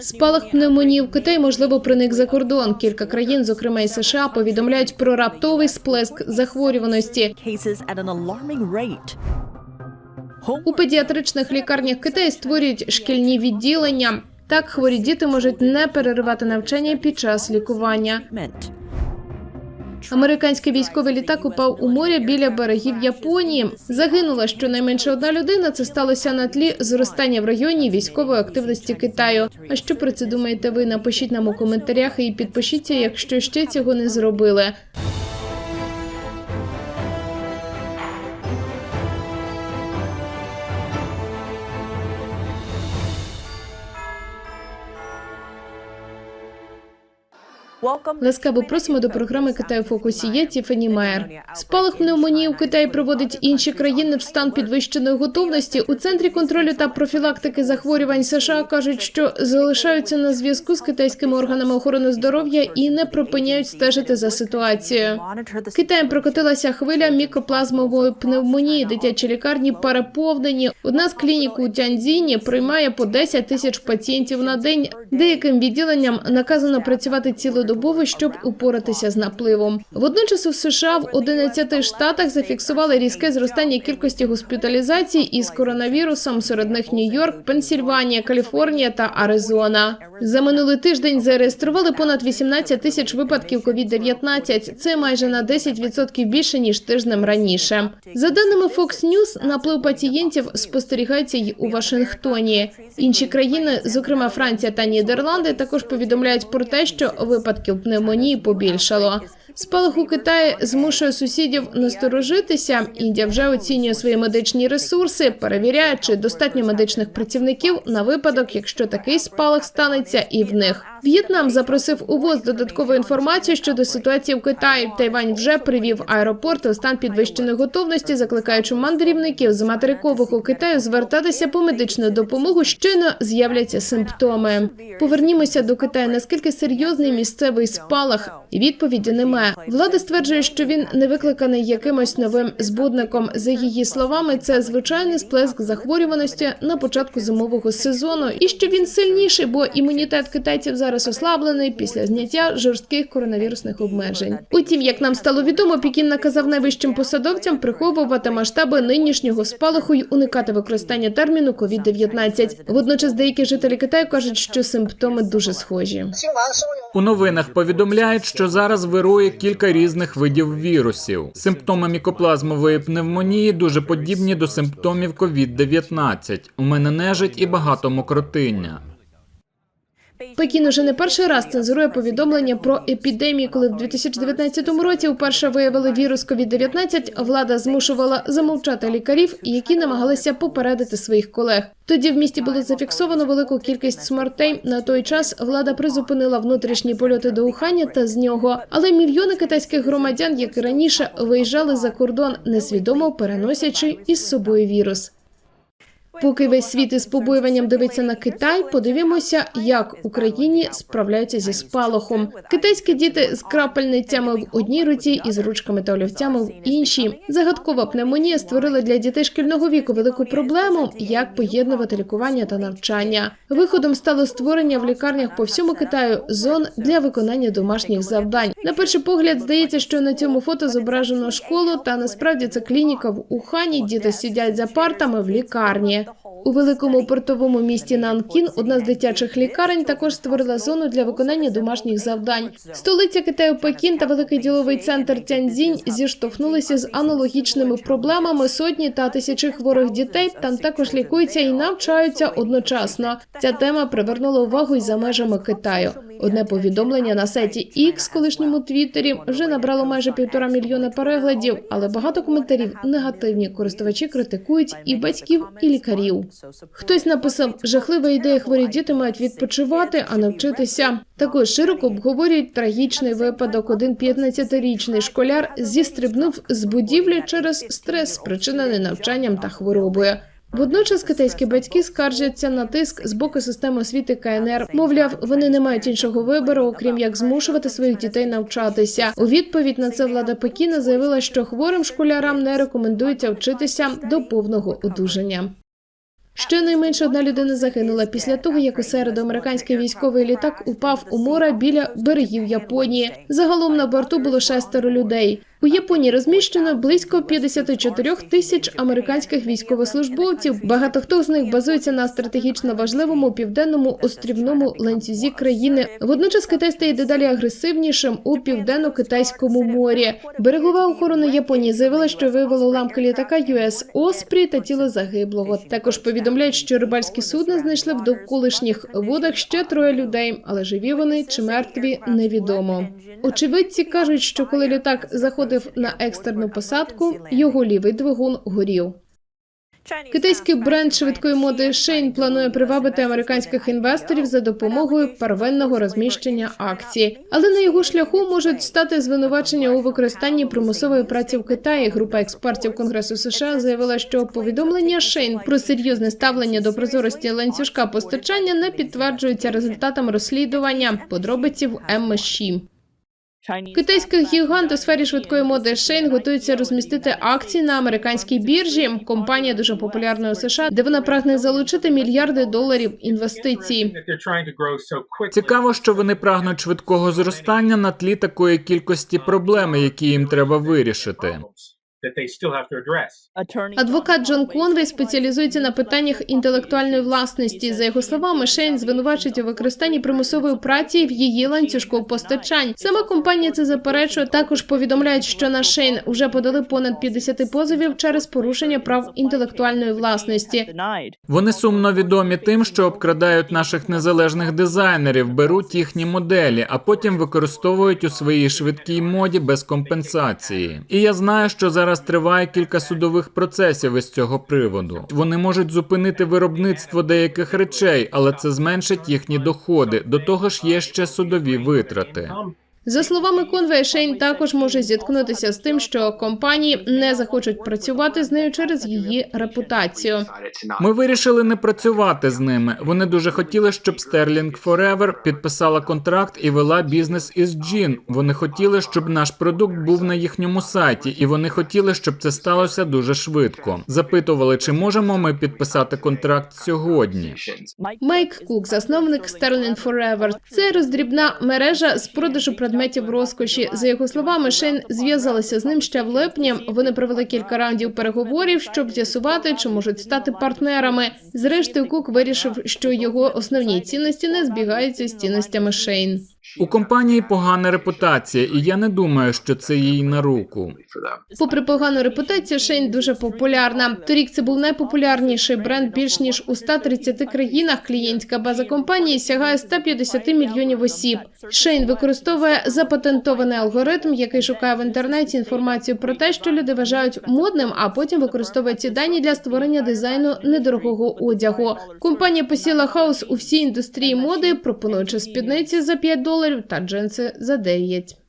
Спалах пневмонії в Китаї можливо проник за кордон. Кілька країн, зокрема і США, повідомляють про раптовий сплеск захворюваності. У педіатричних лікарнях Китаю створюють шкільні відділення. Так хворі діти можуть не переривати навчання під час лікування. Американський військовий літак упав у море біля берегів Японії. Загинула щонайменше одна людина. Це сталося на тлі зростання в районі військової активності Китаю. А що про це думаєте ви? Напишіть нам у коментарях і підпишіться, якщо ще цього не зробили. Ласкаво просимо до програми Китай у фокусі. Я Тіфані Майер. Спалах пневмонії у Китаї проводить інші країни в стан підвищеної готовності. У центрі контролю та профілактики захворювань США кажуть, що залишаються на зв'язку з китайськими органами охорони здоров'я і не припиняють стежити за ситуацією. Китаєм прокотилася хвиля мікоплазмової пневмонії. Дитячі лікарні переповнені. Одна з клінік у Тяньцзіні приймає по 10 тисяч пацієнтів на день. Деяким відділенням наказано працювати цілодобово, щоб упоратися з напливом. Водночас у США в 11 штатах зафіксували різке зростання кількості госпіталізацій із коронавірусом. Серед них Нью-Йорк, Пенсільванія, Каліфорнія та Аризона. За минулий тиждень зареєстрували понад 18 тисяч випадків COVID-19. Це майже на 10% більше ніж тижнем раніше. За даними Fox News, наплив пацієнтів спостерігається й у Вашингтоні. Інші країни, зокрема Франція та Нідерланди, також повідомляють про те, що випадків пневмонії побільшало. Спалах у Китаї змушує сусідів насторожитися. Індія вже оцінює свої медичні ресурси, перевіряє, чи достатньо медичних працівників на випадок, якщо такий спалах станеться і в них. В'єтнам запросив у ВОЗ додаткову інформацію щодо ситуації в Китаї. Тайвань вже привів аеропорти у стан підвищеної готовності, закликаючи мандрівників з материкового Китаю звертатися по медичну допомогу, щойно з'являться симптоми. Повернімося до Китаю. Наскільки серйозний місцевий спалах? Відповіді немає. Влада стверджує, що він не викликаний якимось новим збудником. За її словами, це звичайний сплеск захворюваності на початку зимового сезону, і що він сильніший, бо імунітет китайців зараз ослаблений після зняття жорстких коронавірусних обмежень. Утім, як нам стало відомо, Пекін наказав найвищим посадовцям приховувати масштаби нинішнього спалаху й уникати використання терміну COVID-19. Водночас деякі жителі Китаю кажуть, що симптоми дуже схожі. У новинах повідомляють, що зараз вирує кілька різних видів вірусів. Симптоми мікоплазмової пневмонії дуже подібні до симптомів COVID-19. У мене нежить і багато мокротиння. Пекін уже не перший раз цензурує повідомлення про епідемії, коли в 2019 році вперше виявили вірус COVID-19, влада змушувала замовчати лікарів, які намагалися попередити своїх колег. Тоді в місті було зафіксовано велику кількість смертей. На той час влада призупинила внутрішні польоти до Уханя та з нього. Але мільйони китайських громадян, як і раніше, виїжджали за кордон, несвідомо переносячи із собою вірус. Поки весь світ із побоюванням дивиться на Китай, подивимося, як Україні справляються зі спалахом. Китайські діти з крапельницями в одній руці і з ручками та олівцями в іншій. Загадкова пневмонія створила для дітей шкільного віку велику проблему, як поєднувати лікування та навчання. Виходом стало створення в лікарнях по всьому Китаю зон для виконання домашніх завдань. На перший погляд здається, що на цьому фото зображено школу, та насправді це клініка в Ухані. Діти сидять за партами в лікарні. У великому портовому місті Нанкін одна з дитячих лікарень також створила зону для виконання домашніх завдань. Столиця Китаю Пекін та великий діловий центр Тяньзінь зіштовхнулися з аналогічними проблемами. Сотні та тисячі хворих дітей там також лікуються і навчаються одночасно. Ця тема привернула увагу й за межами Китаю. Одне повідомлення на сайті X, колишньому Твіттері, вже набрало майже півтора мільйона переглядів, але багато коментарів негативні. Користувачі критикують і батьків, і лікарів. Хтось написав, жахлива ідея, хворі діти мають відпочивати, а не вчитися. Також широко обговорюють трагічний випадок. Один 15-річний школяр зістрибнув з будівлі через стрес, спричинений навчанням та хворобою. Водночас китайські батьки скаржаться на тиск з боку системи освіти КНР. Мовляв, вони не мають іншого вибору, окрім як змушувати своїх дітей навчатися. У відповідь на це влада Пекіна заявила, що хворим школярам не рекомендується вчитися до повного одужання. Щонайменше одна людина загинула після того, як у середу американський військовий літак упав у море біля берегів Японії. Загалом на борту було шестеро людей. У Японії розміщено близько 54 тисяч американських військовослужбовців. Багато хто з них базується на стратегічно важливому південному острівному ланцюзі країни. Водночас Китай стає дедалі агресивнішим у південно-китайському морі. Берегова охорона Японії заявила, що виявила уламки літака US Оспрі та тіло загиблого. Також повідомляють, що рибальські судна знайшли в довколишніх водах ще троє людей, але живі вони чи мертві невідомо. Очевидці кажуть, що коли літак заходив на екстерну посадку, його лівий двигун горів. Китайський бренд швидкої моди Shein планує привабити американських інвесторів за допомогою первинного розміщення акцій, але на його шляху можуть стати звинувачення у використанні примусової праці в Китаї. Група експертів Конгресу США заявила, що повідомлення Shein про серйозне ставлення до прозорості ланцюжка постачання не підтверджуються результатами розслідування. Подробиці в МШ. Китайський гігант у сфері швидкої моди Shein готується розмістити акції на американській біржі. Компанія дуже популярна у США, де вона прагне залучити мільярди доларів інвестицій. Цікаво, що вони прагнуть швидкого зростання на тлі такої кількості проблем, які їм треба вирішити. Адвокат Джон Конвей спеціалізується на питаннях інтелектуальної власності. За його словами, Шейн звинувачують у використанні примусової праці в її ланцюжку постачань. Сама компанія це заперечує. Також повідомляють, що на Шейн вже подали понад 50 позовів через порушення прав інтелектуальної власності. Вони сумно відомі тим, що обкрадають наших незалежних дизайнерів, беруть їхні моделі, а потім використовують у своїй швидкій моді без компенсації. І я знаю, що зараз триває кілька судових процесів із цього приводу. Вони можуть зупинити виробництво деяких речей, але це зменшить їхні доходи. До того ж, є ще судові витрати. За словами Конвея, Шейн також може зіткнутися з тим, що компанії не захочуть працювати з нею через її репутацію. Ми вирішили не працювати з ними. Вони дуже хотіли, щоб Sterling Forever підписала контракт і вела бізнес із Джін. Вони хотіли, щоб наш продукт був на їхньому сайті, і вони хотіли, щоб це сталося дуже швидко. Запитували, чи можемо ми підписати контракт сьогодні. Майк Кук, засновник Sterling Forever. Це роздрібна мережа з продажу предметів розкоші. За його словами, Шейн зв'язалися з ним ще в липні. Вони провели кілька раундів переговорів, щоб з'ясувати, чи можуть стати партнерами. Зрештою, Кук вирішив, що його основні цінності не збігаються з цінностями Шейн. У компанії погана репутація, і я не думаю, що це їй на руку. Попри погану репутацію, Шейн дуже популярна. Торік це був найпопулярніший бренд більш ніж у 130 країнах. Клієнтська база компанії сягає 150 мільйонів осіб. Шейн використовує запатентований алгоритм, який шукає в інтернеті інформацію про те, що люди вважають модним, а потім використовує ці дані для створення дизайну недорогого одягу. Компанія посіла хаос у всій індустрії моди, пропонуючи спідниці за 5 доларів та джинси за 9.